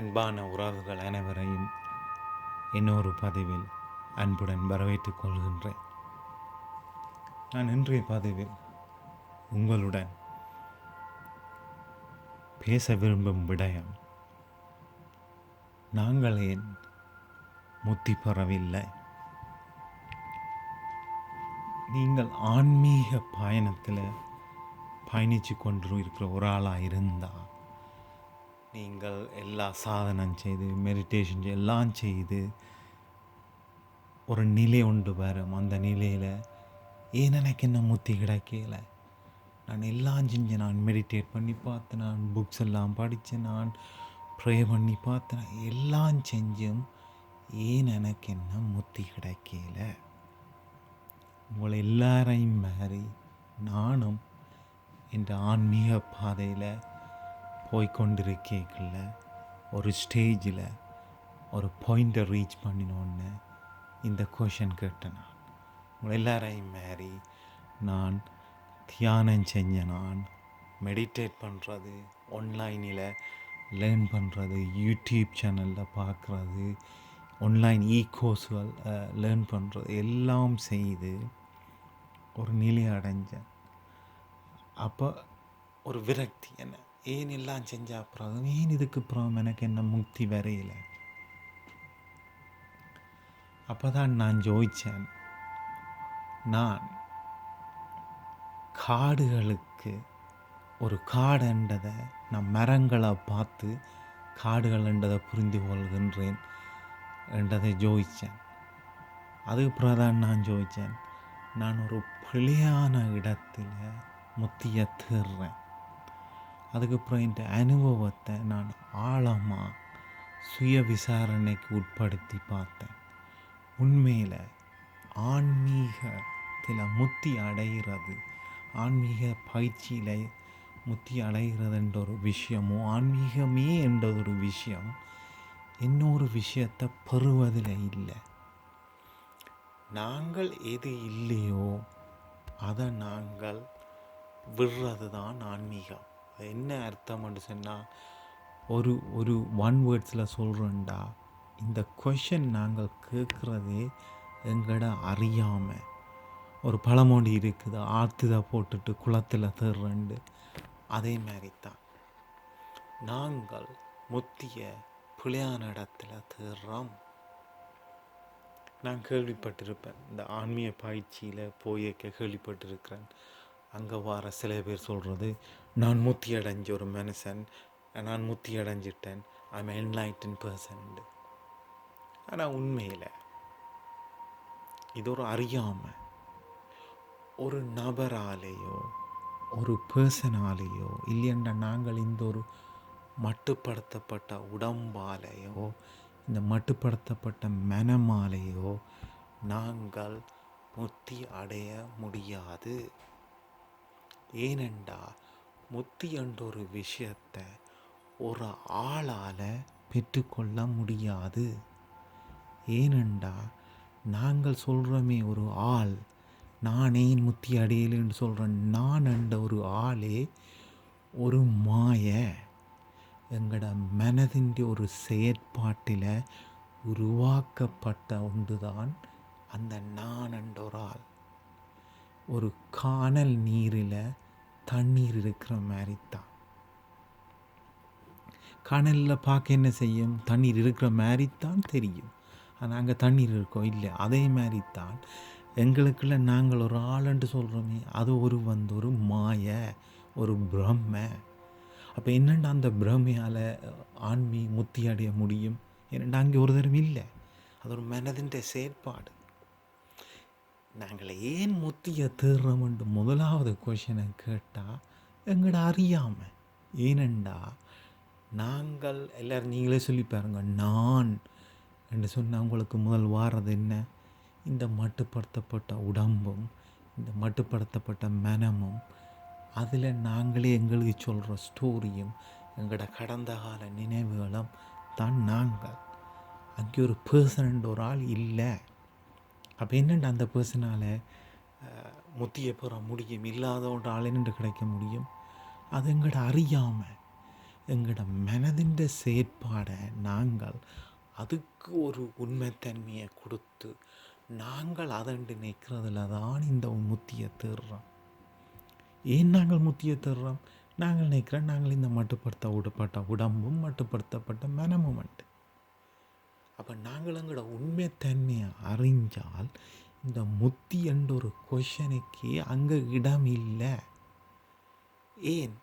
அன்பான உறவுகள் அனைவரையும் இன்னொரு பதிவில் அன்புடன் வரவேற்றுக் கொள்கின்றேன். நான் இன்றைய பதிவில் உங்களுடன் பேச விரும்பும் விடயம் நாங்கள் ஏன் முத்தி பெறவில்லை? நீங்கள் ஆன்மீக பயணத்தில் பயணித்து கொண்டு இருக்கிற ஒரு ஆளாக இருந்தால் நீங்கள் எல்லா சாதனம் செய்து மெடிடேஷன் எல்லாம் செய்து ஒரு நிலை உண்டு வரும் அந்த நிலையில் ஏன் எனக்கு என்ன முத்தி கிடைக்கல? நான் எல்லாம் செஞ்சேன் நான் மெடிடேட் பண்ணி பார்த்தேன் நான் புக்ஸ் எல்லாம் படித்தேன் நான் ப்ரே பண்ணி பார்த்தேன் எல்லாம் செஞ்சும் ஏன் எனக்கு என்ன முத்தி கிடைக்கல? உங்களை எல்லாரையும் மாறி நானும் இந்த ஆன்மீக பாதையில் போய்கொண்டிருக்கேக்கில் ஒரு ஸ்டேஜில் ஒரு பாயிண்ட்டை ரீச் பண்ணினோன்னு இந்த கொஷன் கேட்டேன் நான். உங்களை எல்லாரையும் மாறி நான் தியானம் செஞ்ச நான். மெடிடேட் பண்ணுறது ஆன்லைனில் லேர்ன் பண்ணுறது யூடியூப் சேனலில் பார்க்குறது ஆன்லைன் இ கோர்ஸ்கள் லேர்ன் பண்ணுறது எல்லாம் செய்து ஒரு நிலை அடைஞ்சேன். அப்போ ஒரு விரக்தி என்ன? ஏன் எல்லாம் செஞ்ச அப்புறம்? ஏன் இதுக்கு அப்புறம் எனக்கு என்ன முக்தி வரையில? அப்போ தான் நான் ஜோதிச்சேன் நான் காடுகளுக்கு ஒரு காடுன்றதை நான் மரங்களை பார்த்து காடுகள்ன்றதை புரிந்து கொள்கின்றேன் என்றதை ஜோதிச்சேன் அதுக்கப்புறம் தான் நான் ஜோதிச்சேன் நான் ஒரு பிழையான இடத்துல முத்திய தேடுறேன் அதுக்கப்புறம் இந்த அனுபவத்தை நான் ஆழமாக சுய விசாரணைக்கு உட்படுத்தி பார்த்தேன். உண்மையில் ஆன்மீகத்தில் முத்தி அடைகிறது ஆன்மீக பயிற்சியில் முத்தி அடைகிறதுன்ற ஒரு விஷயமோ ஆன்மீகமே என்ற ஒரு விஷயம் இன்னொரு விஷயத்தை பெறுவதில் இல்லை. நாங்கள் எது இல்லையோ அதை நாங்கள் விடுறது தான் ஆன்மீகம். என்ன அர்த்தம்னு சொன்னால் ஒரு ஒரு ஒன் வேர்ட்ஸில் சொல்கிறோண்டா இந்த கொஷன் நாங்கள் கேட்குறதே எங்கட அறியாமல் ஒரு பழமொழி இருக்குது ஆற்றுத போட்டுட்டு குளத்தில் தேடுறண்டு அதே மாதிரி தான் நாங்கள் முத்திய பிள்ளையான இடத்துல தேடுறோம் நான் கேள்விப்பட்டிருப்பேன். இந்த ஆன்மீக பயிற்சியில் போய் கேள்விப்பட்டிருக்கிறேன். அங்கே வர சில பேர் சொல்கிறது நான் முத்தி அடைஞ்ச ஒரு மனுஷன் நான் முத்தி அடைஞ்சிட்டேன் ஐம் என்லைட்டன் பர்சன்டு ஆனால் உண்மையில் இது ஒரு அறியாமை ஒரு நபராலேயோ ஒரு பர்சனாலேயோ இல்லையென்ற நாங்கள் இந்த ஒரு மட்டுப்படுத்தப்பட்ட உடம்பாலேயோ இந்த மட்டுப்படுத்தப்பட்ட மனமாலேயோ நாங்கள் முத்தி அடைய முடியாது. ஏனெண்டா முத்தி என்ற ஒரு விஷயத்தை ஒரு ஆளால் பெற்றுக்கொள்ள முடியாது. ஏனெண்டா நாங்கள் சொல்கிறோமே ஒரு ஆள் நான் ஏன் முத்தி அடையலன்னு சொல்கிறேன் நான் என்ற ஒரு ஆளே ஒரு மாய. எங்களோட மனதின் ஒரு செயற்பாட்டில் உருவாக்கப்பட்ட ஒன்றுதான் அந்த நான் என்ற ஒரு ஆள். ஒரு காணல் நீரில் தண்ணீர் இருக்கிற மாதிரி தான் காணலில் பார்க்க என்ன செய்யும்? தண்ணீர் இருக்கிற மாதிரி தான் தெரியும். ஆனால் அங்கே தண்ணீர் இருக்கோ? இல்லை. அதே மாதிரி தான் எங்களுக்குள்ள நாங்கள் ஒரு ஆளுன்ட்டு சொல்கிறோமே அது ஒரு வந்து ஒரு மாய ஒரு பிரம்ம. அப்போ என்னென்னா அந்த பிரமையால் ஆண்மை முத்தி அடைய முடியும்? ஏனெண்டா அங்கே ஒரு தரம் இல்லை? அது ஒரு மனதின் செயற்பாடு. நாங்கள் ஏன் முத்திய என்று முதலாவது கொஷனை கேட்டால் எங்கட அறியாமல் ஏனெண்டா நாங்கள் எல்லோரும் நீங்களே சொல்லி பாருங்க நான் என்று சொன்னால் உங்களுக்கு முதல் வாரது என்ன? இந்த மட்டுப்படுத்தப்பட்ட உடம்பும் இந்த மட்டுப்படுத்தப்பட்ட மனமும் அதில் நாங்களே எங்களுக்கு சொல்கிற ஸ்டோரியும் எங்களோட கடந்த கால நினைவுகளும் தான் நாங்கள். அங்கே ஒரு பர்சன்ட் ஒரு ஆள் இல்லை. அப்போ என்னென்ன அந்த பர்சனால் முத்திய பெற முடியும் இல்லாத ஒரு கிடைக்க முடியும்? அது எங்கட அறியாமல் எங்களோட மனதின் செயற்பாடை நாங்கள் அதுக்கு ஒரு உண்மைத்தன்மையை கொடுத்து நாங்கள் அதண்டு நிற்கிறதுல தான் இந்த முத்தியை தேடுறோம் ஏன் நாங்கள் முத்தியை தேடுறோம் நாங்கள் நினைக்கிறோம் நாங்கள் இந்த மட்டுப்படுத்த விடப்பட்ட உடம்பும் மட்டுப்படுத்தப்பட்ட மனமும் உண்டு. அப்போ நாங்கள் எங்களோட உண்மைத்தன்மையை அறிஞ்சால் இந்த முத்தி என்ற ஒரு கொஷனுக்கு அங்கே இடம் இல்லை. ஏன்?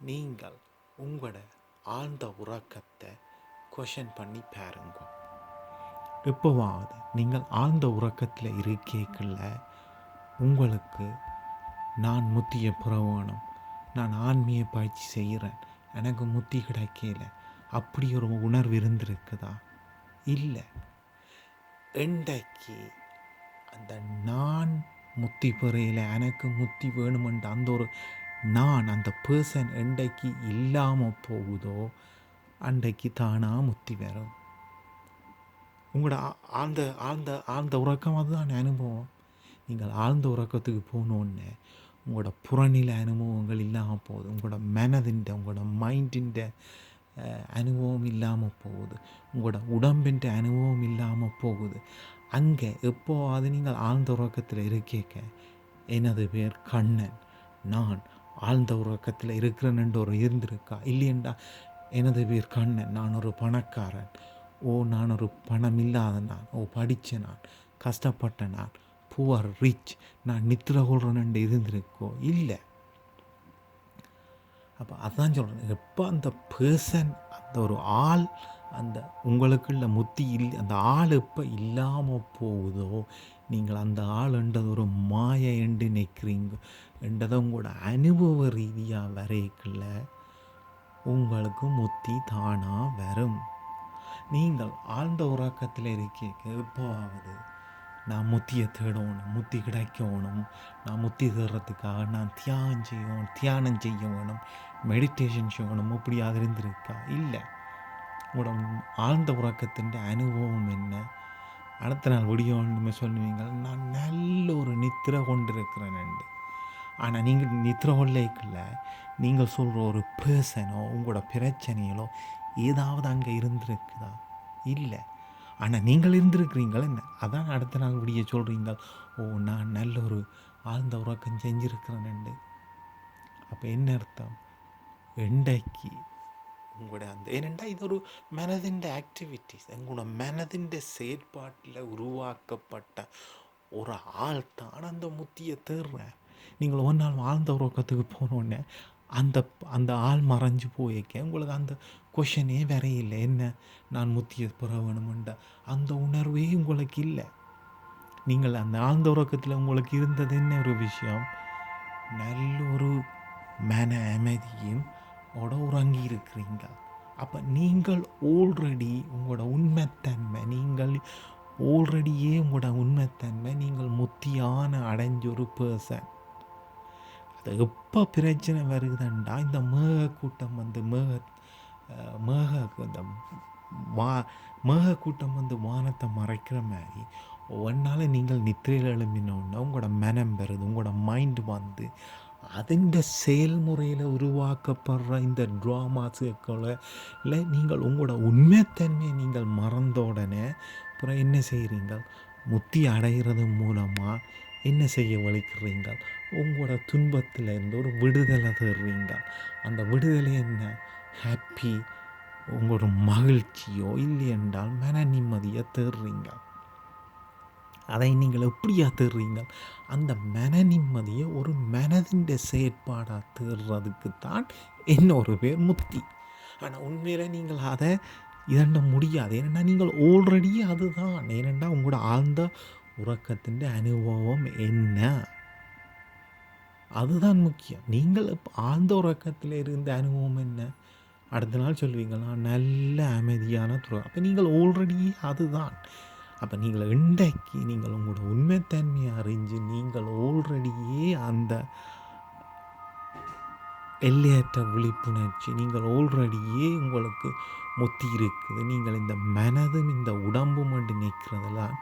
நீங்கள் உங்களோட ஆழ்ந்த உறக்கத்தை கொஷன் பண்ணி பாருங்க. எப்போவாவது நீங்கள் ஆழ்ந்த உறக்கத்தில் இருக்கேக்குள்ள உங்களுக்கு நான் முத்தியை புறவானம் நான் ஆன்மீக பயிற்சி செய்கிறேன் எனக்கு முத்தி கிடைக்கல அப்படி ஒரு உணர்வு இருந்திருக்குதா? இல்லை. இன்றைக்கு அந்த நான் முத்தி பெறையில் எனக்கு முத்தி வேணுமென்ற அந்த ஒரு நான் அந்த பர்சன் என்றைக்கு இல்லாமல் போகுதோ அன்றைக்கு தானாக முத்தி வரும். உங்களோட ஆழ்ந்த ஆழ்ந்த ஆழ்ந்த உறக்கம் அதுதான் அனுபவம். நீங்கள் ஆழ்ந்த உறக்கத்துக்கு போனோடனே உங்களோட புறநிலை அனுபவங்கள் இல்லாமல் போகுது. உங்களோட மனதின் உங்களோட மைண்டின் அனுபவம் இல்லாமல் போகுது உங்களோட உடம்பின் அனுபவம் இல்லாமல் போகுது அங்கே எப்போவாது நீங்கள் ஆழ்ந்த உறக்கத்தில் இருக்கேக்க எனது பேர் கண்ணன். நான் ஆழ்ந்த உறக்கத்தில் இருக்கிறேன்னு ஒரு இருந்திருக்கா? இல்லையண்டா எனது பேர் கண்ணன். நான் ஒரு பணக்காரன். ஓ நான் ஒரு பணம் இல்லாத நான். ஓ படித்த நான். கஷ்டப்பட்ட நான். புவர் ரிச் நான் நித்திர கொள்றேன்னு இருந்திருக்கோ? இல்லை. அப்போ அதான் சொல்கிறேன் எப்போ அந்த பர்சன் அந்த ஒரு ஆள் அந்த உங்களுக்குள்ள முத்தி இல்லை அந்த ஆள் எப்போ இல்லாமல் போகுதோ நீங்கள் அந்த ஆள்ன்றது ஒரு மாய என்று நிற்கிறீங்க என்றதை உங்களோட அனுபவ ரீதியாக வரைக்குள்ள உங்களுக்கு முத்தி தானாக வரும். நீங்கள் ஆழ்ந்த உறக்கத்தில் இருக்க எப்போவாவது நான் முத்தியை தேடணும் முத்தி கிடைக்கணும் நான் முத்தி தேடுறதுக்காக நான் தியானம் செய்யணும் தியானம் செய்ய வேணும் மெடிடேஷன் செய்யணும் அப்படியாக இருந்திருக்கா இல்லை. உங்களோட ஆழ்ந்த உறக்கத்தின் அனுபவம் என்ன? அடுத்த நாள் விடியோன்னு சொல்லுவீங்க நான் நல்ல ஒரு நித்திரை கொண்டிருக்கிறேன் ஆனால் நீங்கள் நித்திர கொள்ளைக்குள்ள நீங்கள் சொல்கிற ஒரு பேர்சனோ உங்களோட பிரச்சனைகளோ ஏதாவது அங்கே இருந்திருக்குதா? இல்லை. ஆனால் நீங்கள் இருந்திருக்கிறீங்கள் என்ன? அதான் அடுத்த நாள் விடிய சொல்கிறீங்க ஓ நான் நல்ல ஒரு ஆழ்ந்த உறக்கம் செஞ்சுருக்கிறேன்னு அப்போ என்ன அர்த்தம்? என்றைக்கு உங்களோட அந்த ஏனெண்டா இது ஒரு மனதின் ஆக்டிவிட்டீஸ் உங்களோட மனதின் செயற்பாட்டில் உருவாக்கப்பட்ட ஒரு ஆள் தான் அந்த முத்தியை தேடுறேன் நீங்கள் ஒரு நாள் ஆழ்ந்த உறக்கத்துக்கு போனோடனே அந்த அந்த ஆள் மறைஞ்சு போயிருக்கேன் உங்களுக்கு அந்த கொஷனே வேற இல்லை என்ன நான் முத்தியை பெற வேணுமென்ற அந்த உணர்வே உங்களுக்கு இல்லை நீங்கள் அந்த ஆழ்ந்த உறக்கத்தில் உங்களுக்கு இருந்தது என்ன ஒரு விஷயம் நல்ல ஒரு மன அமைதியும் ஓட உறங்கி இருக்கிறீங்க அப்போ நீங்கள் ஆல்ரெடி உங்களோட உண்மைத்தன்மை நீங்கள் ஆல்ரெடியே உங்களோட உண்மைத்தன்மை நீங்கள் முத்தியான அடைஞ்ச ஒரு பர்சன் அது எப்போ பிரச்சனை வருதுண்டா? இந்த மேக கூட்டம் வந்து மேக மேக இந்த வா மேக கூட்டம் வந்து வானத்தை மறைக்கிற மாதிரி ஒன்றால் நீங்கள் நித்திரையில் எழும்பினோன்னா உங்களோட மனம் பெறுது உங்களோட மைண்டு வந்து அதன் செயல்முறையில் உருவாக்கப்படுற இந்த ட்ராமாஸுக்களை நீங்கள் உங்களோட உண்மைத்தன்மையை நீங்கள் மறந்த உடனே அப்புறம் என்ன செய்கிறீங்க முத்தி அடைகிறது மூலமாக என்ன செய்ய வலிக்கிறீங்க உங்களோட துன்பத்தில் இருந்து ஒரு விடுதலை தருவீங்க அந்த விடுதலை என்ன? ஹாப்பி உங்களோட மகிழ்ச்சியோ இல்லை என்றால் மன நிம்மதியை தேடுறீங்க அதை நீங்கள் எப்படியா தேடுறீங்கள் அந்த மன நிம்மதியை ஒரு மனதின் செயற்பாடாக தேடுறதுக்கு தான் என்ன ஒரு பேர் முத்தி. ஆனால் உண்மையில் நீங்கள் அதை இதண்ட முடியாது. ஏனென்னா நீங்கள் ஆல்ரெடி அதுதான். ஏனெண்டா உங்களோட ஆழ்ந்த உறக்கத்தின் அனுபவம் என்ன? அதுதான் முக்கியம். நீங்கள் ஆழ்ந்த உறக்கத்தில் இருந்த அனுபவம் என்ன? அடுத்த நாள் சொல்வீங்களா நல்ல அமைதியான துறை அப்போ நீங்கள் ஆல்ரெடி அதுதான். அப்போ நீங்கள் இன்றைக்கு நீங்கள் உங்களோட உண்மைத்தன்மையை அறிஞ்சு நீங்கள் ஆல்ரெடியே அந்த எல்லையற்ற விழிப்புணர்ச்சி நீங்கள் ஆல்ரெடியே உங்களுக்கு முத்தி இருக்குது. நீங்கள் இந்த மனதும் இந்த உடம்பும் என்று நிற்கிறதெல்லாம்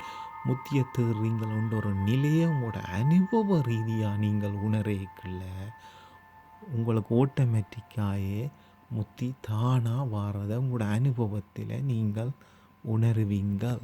முத்திய தேடுறீங்களோன்ற ஒரு நிலையை உங்களோட அனுபவ ரீதியாக நீங்கள் உணரக்குள்ள உங்களுக்கு ஆட்டோமேட்டிக்காயே முத்தி தானாக வாரதை உங்களோட அனுபவத்தில் நீங்கள் உணருவீங்கள்.